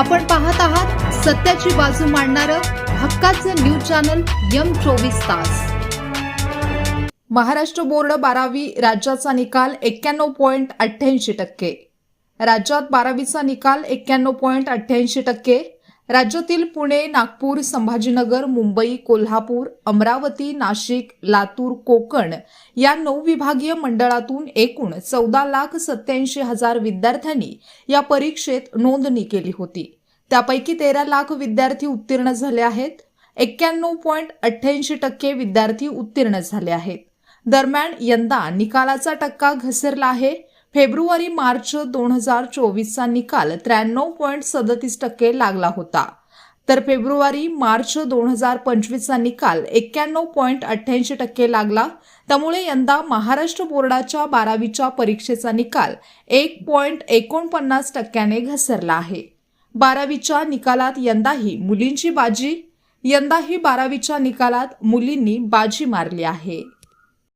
आपण पाहत आहात सत्याची बाजू मांडणारं हक्काचं न्यूज चॅनल यम चोवीस तास. महाराष्ट्र बोर्ड बारावी राज्याचा निकाल एक्क्याण्णव पॉईंट अठ्ठ्याऐंशी टक्के. राज्यात बारावीचा निकाल एक्क्याण्णव पॉईंट अठ्ठ्याऐंशी टक्के. राज्यातील पुणे नागपूर संभाजीनगर मुंबई कोल्हापूर अमरावती नाशिक लातूर कोकण या नऊ विभागीय मंडळातून एकूण चौदा लाख सत्याऐंशी हजार विद्यार्थ्यांनी या परीक्षेत नोंदणी केली होती. त्यापैकी तेरा लाख विद्यार्थी उत्तीर्ण झाले आहेत. एक्क्याण्णव पॉईंट अठ्ठ्याऐंशी टक्के विद्यार्थी उत्तीर्ण झाले आहेत. दरम्यान यंदा निकालाचा टक्का घसरला आहे. फेब्रुवारी मार्च दोन हजार चोवीसचा निकाल त्र्याण्णव पॉईंट सदतीस टक्के लागला होता. तर फेब्रुवारी मार्च दोन हजार पंचवीसचा निकाल एक्क्याण्णव पॉईंट अठ्ठ्याऐंशी टक्के लागला. त्यामुळे यंदा महाराष्ट्र बोर्डाच्या बारावीच्या परीक्षेचा निकाल एक पॉईंट एकोणपन्नास टक्क्याने घसरला आहे. बारावीच्या निकालात यंदाही मुलींची बाजी यंदाही बारावीच्या निकालात मुलींनी बाजी मारली आहे.